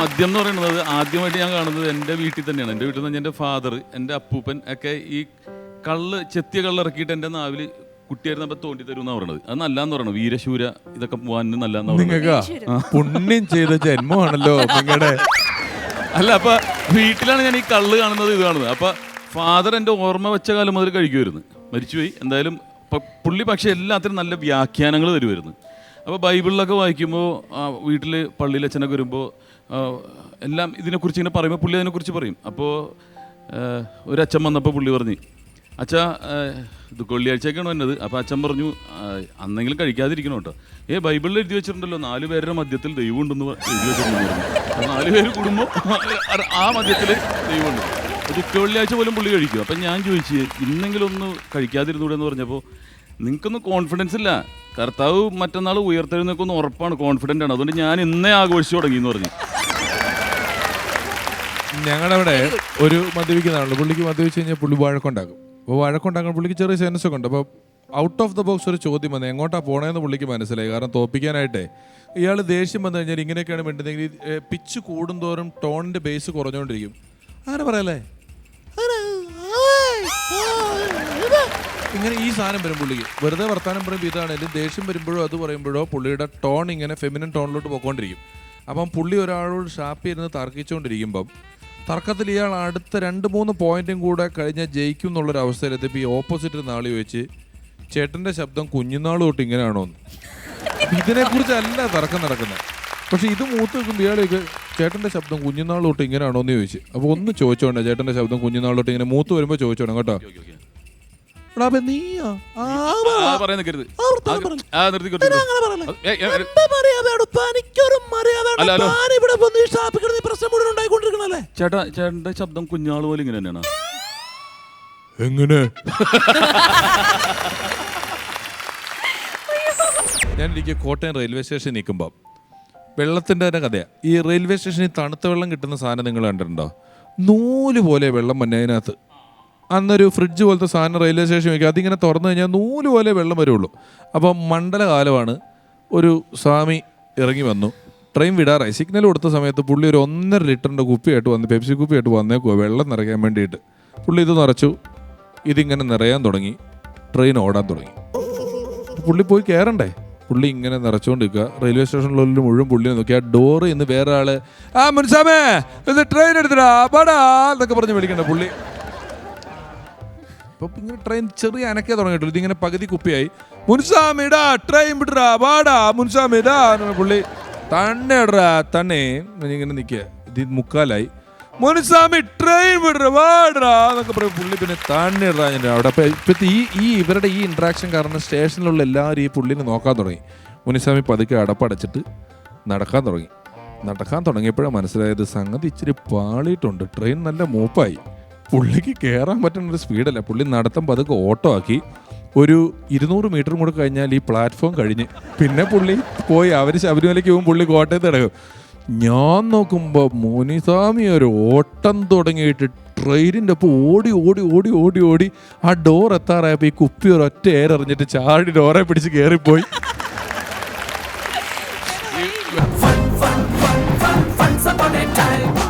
മദ്യം എന്ന് പറയുന്നത് ആദ്യമായിട്ട് ഞാൻ കാണുന്നത് എന്റെ വീട്ടിൽ തന്നെയാണ്. എന്റെ വീട്ടിൽ നിന്ന് എന്റെ ഫാദർ എന്റെ അപ്പൂപ്പൻ ഒക്കെ ഈ കള്ള് ചെത്തിയ കള്ള് ഇറക്കിയിട്ട് എന്റെ നാവിൽ കുട്ടിയായിരുന്നപ്പോൾ തോണ്ടി തരും എന്നാണ് പറയുന്നത് അത് നല്ലാന്ന് പറയണം? വീരശൂര ഇതൊക്കെ പോവാൻ നല്ലാന്ന് പറയുന്നത് നിങ്ങൾക്കാ? പുണ്യം ചെയ്ത ജന്മമാണല്ലോ നിങ്ങളുടെ അല്ല അപ്പൊ വീട്ടിലാണ് ഞാൻ ഈ കള്ള് കാണുന്നത് ഇത് കാണുന്നത്. അപ്പൊ ഫാദർ എന്റെ ഓർമ്മ വെച്ച കാലം മുതൽ കഴിക്കുമായിരുന്നു. മരിച്ചുപോയി. എന്തായാലും പുള്ളി പക്ഷെ എല്ലാത്തിനും നല്ല വ്യാഖ്യാനങ്ങൾ തരുമായിരുന്നു. അപ്പോൾ ബൈബിളിലൊക്കെ വായിക്കുമ്പോൾ വീട്ടിൽ പള്ളിയിൽ അച്ഛനൊക്കെ വരുമ്പോൾ എല്ലാം ഇതിനെക്കുറിച്ച് ഇങ്ങനെ പറയുമ്പോൾ പുള്ളി അതിനെക്കുറിച്ച് പറയും. അപ്പോൾ ഒരു അച്ഛൻ വന്നപ്പോൾ പുള്ളി പറഞ്ഞു അച്ഛ ഇത് കൊള്ളിയാഴ്ചയൊക്കെയാണ് വന്നത്. അപ്പോൾ അച്ഛൻ പറഞ്ഞു "ആ, അന്നെങ്കിലും കഴിക്കാതിരിക്കണം കേട്ടോ. ഏ ബൈബിളിൽ എഴുതി വെച്ചിട്ടുണ്ടല്ലോ നാല് പേരുടെ മധ്യത്തിൽ ദൈവം ഉണ്ടെന്ന് എഴുതി വെച്ചിട്ടുണ്ടെന്ന് നാല് പേര് കുടുംബം ആ മധ്യത്തിൽ ദൈവമുണ്ട് ദുഃഖ വെള്ളിയാഴ്ച പോലും പുള്ളി കഴിക്കും. അപ്പം ഞാൻ ചോദിച്ചു ഇന്നെങ്കിലും ഒന്ന് കഴിക്കാതിരുന്നൂടെ എന്ന് പറഞ്ഞപ്പോൾ നിങ്ങൾക്കൊന്നും കോൺഫിഡൻസ് ഇല്ല. കർത്താവ് മറ്റന്നാൾ ഉയർത്തെഴുന്നേക്കൊന്ന് ഉറപ്പാണ്. കോൺഫിഡന്റ് ആണ്. അതുകൊണ്ട് ഞാൻ ഇന്നേ ആഘോഷിച്ചു തുടങ്ങി എന്ന് പറഞ്ഞു. ഞങ്ങളുടെ അവിടെ ഒരു മദ്യപിക്കുന്ന ആളുണ്ട് പുള്ളിക്ക് മദ്യപിച്ച് കഴിഞ്ഞാൽ പുള്ളി വഴക്കുണ്ടാക്കും. അപ്പോൾ വഴക്കുണ്ടാക്കാൻ പുള്ളിക്ക് ചെറിയ സെൻസ് ഒക്കെ ഉണ്ട്. അപ്പോൾ ഔട്ട് ഓഫ് ദ ബോക്സ് ഒരു ചോദ്യം വന്നത് എങ്ങോട്ടാ പോണേന്ന് പുള്ളിക്ക് മനസ്സിലായി. കാരണം തോപ്പിക്കാനായിട്ടേ ഇയാൾ ദേഷ്യം വന്നു കഴിഞ്ഞാൽ ഇങ്ങനെയൊക്കെയാണ് വേണ്ടതെങ്കിൽ പിച്ച് കൂടുന്തോറും ടോണിന്റെ ബേസ് കുറഞ്ഞുകൊണ്ടിരിക്കും. അങ്ങനെ പറയല്ലേ അങ്ങനെ, ആയ്, ആയ്, ഇത്. ഇങ്ങനെ ഈ സാധനം വരും പുള്ളിക്ക്. വെറുതെ വർത്താനം പറയുമ്പോൾ ഇതാണെങ്കിലും ദേഷ്യം വരുമ്പോഴോ അത് പറയുമ്പോഴോ പുള്ളിയുടെ ടോൺ ഇങ്ങനെ ഫെമിനൻ ടോണിലോട്ട് പോയിക്കൊണ്ടിരിക്കും. അപ്പം പുള്ളി ഒരാളോട് ഷാപ്പ് ഇരുന്ന് തർക്കിച്ചുകൊണ്ടിരിക്കുമ്പം തർക്കത്തിൽ ഇയാൾ അടുത്ത രണ്ട് മൂന്ന് പോയിന്റും കൂടെ കഴിഞ്ഞാൽ ജയിക്കും എന്നുള്ളൊരു അവസ്ഥയിലെത്തിയപ്പോൾ ഈ ഓപ്പോസിറ്റ് നാളി ചോദിച്ച് ചേട്ടന്റെ ശബ്ദം കുഞ്ഞുനാൾ തൊട്ട് ഇങ്ങനെയാണോ എന്ന്? ഇതിനെക്കുറിച്ചല്ല തർക്കം നടക്കുന്നത്. പക്ഷെ ഇത് മൂത്ത് വെക്കുമ്പോൾ ഇയാളേക്ക് ചേട്ടന്റെ ശബ്ദം കുഞ്ഞുനാൾ തൊട്ട് ഇങ്ങനെയാണോ എന്ന് ചോദിച്ചു. അപ്പോൾ ഒന്ന് ചോദിച്ചോണ്ടേ ചേട്ടന്റെ ശബ്ദം കുഞ്ഞുനാൾ തൊട്ട് ഇങ്ങനെ മൂത്ത് വരുമ്പോൾ ചോദിച്ചോണം കേട്ടോ. എടാ, അപ്പൊ നീയാ? ആ, പറ. ആ പറയാൻ നിൽക്കരുത് ആ, വർത്താനം പറ. ആ നിർത്തിക്കോട്ടെ അങ്ങനെ പറയല്ലേ? ഏ, ഏ, ഏ, എന്താ മര്യാദയാണ്? തനിക്കൊരു മര്യാദയാണ്. അല്ല, ഹലോ. താൻ ഇവിടെ വന്ന് ഈ ഷാപ്പിൽ ഈ പ്രശ്നം മുഴുവൻ ഉണ്ടായിക്കൊണ്ടിരിക്കണല്ലേ? ചേട്ടാ ചേട്ടന്റെ ശബ്ദം കുഞ്ഞാൾ പോലെ ഇങ്ങനെ തന്നെയാണ് എങ്ങനെ ഞാൻ എനിക്ക് കോട്ടയം റെയിൽവേ സ്റ്റേഷൻ നിൽക്കുമ്പോൾ വെള്ളത്തിന്റെ തന്നെ കഥയാണ് ഈ റെയിൽവേ സ്റ്റേഷനിൽ തണുത്ത വെള്ളം കിട്ടുന്ന സാധനം നിങ്ങൾ കണ്ടിട്ടുണ്ടോ നൂൽ പോലെ വെള്ളം വന്നെ അതിനകത്ത് അന്നൊരു ഫ്രിഡ്ജ് പോലത്തെ സാധനം റെയിൽവേ സ്റ്റേഷൻ വയ്ക്കുക അതിങ്ങനെ തുറന്നു കഴിഞ്ഞാൽ നൂൽ പോലെ വെള്ളം വരുള്ളൂ. അപ്പം മണ്ഡലകാലമാണ് ഒരു സ്വാമി ഇറങ്ങി വന്നു. ട്രെയിൻ വിടാറായി. സിഗ്നൽ കൊടുത്ത സമയത്ത് പുള്ളി ഒരു ഒന്നര ലിറ്ററിന്റെ കുപ്പിയായിട്ട് വന്ന് പെപ്സി കുപ്പിയായിട്ട് വന്നേക്കുവാ. വെള്ളം നിറയ്ക്കാൻ വേണ്ടിയിട്ട്. പുള്ളി ഇത് നിറച്ചു. ഇതിങ്ങനെ നിറയാൻ തുടങ്ങി. ട്രെയിൻ ഓടാൻ തുടങ്ങി. പുള്ളി പോയി കയറണ്ടേ പുള്ളി ഇങ്ങനെ നിറച്ചുകൊണ്ടിരിക്കുക. റെയിൽവേ സ്റ്റേഷനിലുള്ള മുഴുവൻ പുള്ളിനെ നോക്കി. ആ ഡോറ് ഇന്ന് വേറെ ആൾ ആ മുൻസാമേ ട്രെയിൻ എടുത്തിടാ പടാ എന്നൊക്കെ പറഞ്ഞ് വിളിക്കണ്ട പുള്ളി. അപ്പൊ ഇങ്ങനെ ട്രെയിൻ ചെറിയ അനക്കേ തുടങ്ങിയിട്ടുള്ളൂ. ഇതിങ്ങനെ പകുതി കുപ്പിയായി. മുൻസാമിടാ ട്രെയിൻ വിടറാ വാടാ മുൻസാമിടാ പുള്ളി തന്നെ ഇടറാ തന്നെ. ഇങ്ങനെ നിൽക്കുക ഇത് മുക്കാലായി. മുൻസാമി ട്രെയിൻ വിടറ വാടറാ എന്നൊക്കെ പറയും പുള്ളി പിന്നെ തന്നെ ഇടാ ഞാൻ അവിടെ. അപ്പൊ ഇപ്പത്തെ ഈ ഈ ഇവരുടെ ഈ ഇന്ററാക്ഷൻ കാരണം സ്റ്റേഷനിലുള്ള എല്ലാവരും ഈ പുള്ളിനെ നോക്കാൻ തുടങ്ങി. മുനിസ്വാമി പതുക്കെ അടപ്പടച്ചിട്ട് നടക്കാൻ തുടങ്ങി. നടക്കാൻ തുടങ്ങിയപ്പോഴാണ് മനസ്സിലായത് സംഗതി ഇച്ചിരി പാളിയിട്ടുണ്ട്. ട്രെയിൻ നല്ല മൂപ്പായി. പുള്ളിക്ക് കയറാൻ പറ്റുന്ന ഒരു സ്പീഡല്ല പുള്ളി നടത്തം പതുക്കെ ഓട്ടോ ആക്കി ഒരു ഇരുന്നൂറ് മീറ്റർ കൂടെ കഴിഞ്ഞാൽ ഈ പ്ലാറ്റ്ഫോം കഴിഞ്ഞ് പിന്നെ പുള്ളി പോയി അവർ ശബരിമലയ്ക്ക് പോകും പുള്ളി കോട്ടയത്ത് കിടക്കും ഞാൻ നോക്കുമ്പോൾ മുനിസ്വാമി ഒരു ഓട്ടം തുടങ്ങിയിട്ട് ട്രെയിനിന്റെ ഒപ്പം ഓടി ഓടി ഓടി ഓടി ഓടി ആ ഡോർ എത്താറായപ്പോൾ ഈ കുപ്പി ഒരു ഒറ്റ ഏറെറിഞ്ഞിട്ട് ചാടി ഡോറെ പിടിച്ച് കയറിപ്പോയി Once upon a time,